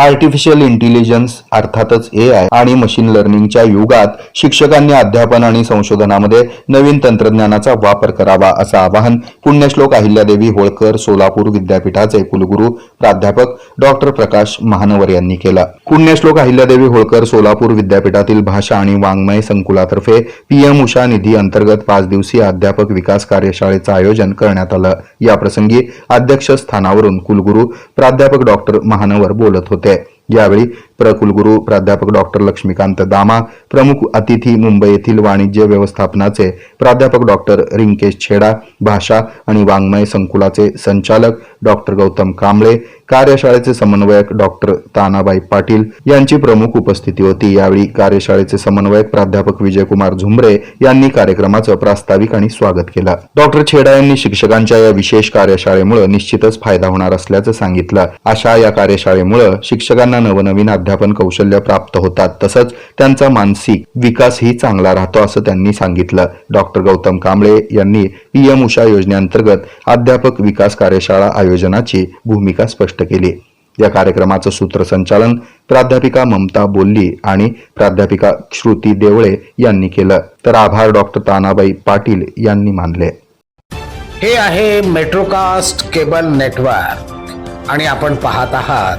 Artificial intelligence अर्थातच ए I आणि machine लर्निंगच्या युगात शिक्षकांनी अध्यापन आणि संशोधनामध्ये नवीन तंत्रज्ञानाचा वापर करावा असं आवाहन पुण्यश्लोक अहिल्यादेवी होळकर सोलापूर विद्यापीठाचे कुलगुरू प्राध्यापक डॉक्टर प्रकाश महानवर यांनी केलं. पुण्यश्लोक अहिल्यादेवी होळकर सोलापूर विद्यापीठातील भाषा आणि वाङ्मय संकुलातर्फे पीएम उषा निधी अंतर्गत पाच दिवसीय अध्यापक विकास कार्यशाळेचं आयोजन करण्यात आलं. याप्रसंगी अध्यक्षस्थानावरून कुलगुरू प्राध्यापक डॉक्टर महानवर बोलत होते. que यावेळी प्रकुलगुरू प्राध्यापक डॉक्टर लक्ष्मीकांत दामा प्रमुख अतिथी मुंबई येथील वाणिज्य व्यवस्थापनाचे प्राध्यापक डॉक्टर रिंकेश छेडा भाषा आणि वाङ्मय संकुलाचे संचालक डॉक्टर गौतम कांबळे कार्यशाळेचे समन्वयक डॉक्टर तानाबाई पाटील यांची प्रमुख उपस्थिती होती. यावेळी कार्यशाळेचे समन्वयक प्राध्यापक विजयकुमार झुंबरे यांनी कार्यक्रमाचं प्रास्ताविक आणि स्वागत केलं. डॉक्टर छेडा यांनी शिक्षकांच्या या विशेष कार्यशाळेमुळे निश्चितच फायदा होणार असल्याचं सांगितलं. अशा या कार्यशाळेमुळे शिक्षकांना नवनवीन अध्यापन कौशल्य प्राप्त होतात. तसंच त्यांचा मानसिक विकासही चांगला राहतो असं त्यांनी सांगितलं. डॉक्टर गौतम कांबळे यांनी पीएम उषा योजनेअंतर्गत अध्यापक विकास कार्यशाळा आयोजनाची भूमिका स्पष्ट केली. या कार्यक्रमाचं सूत्रसंचालन प्राध्यापिका ममता बोल्ली आणि प्राध्यापिका श्रुती देवळे यांनी केलं. तर आभार डॉक्टर तानाबाई पाटील यांनी मानले. हे आहे मेट्रोकास्ट केबल नेटवर्क आणि आपण पाहत आहात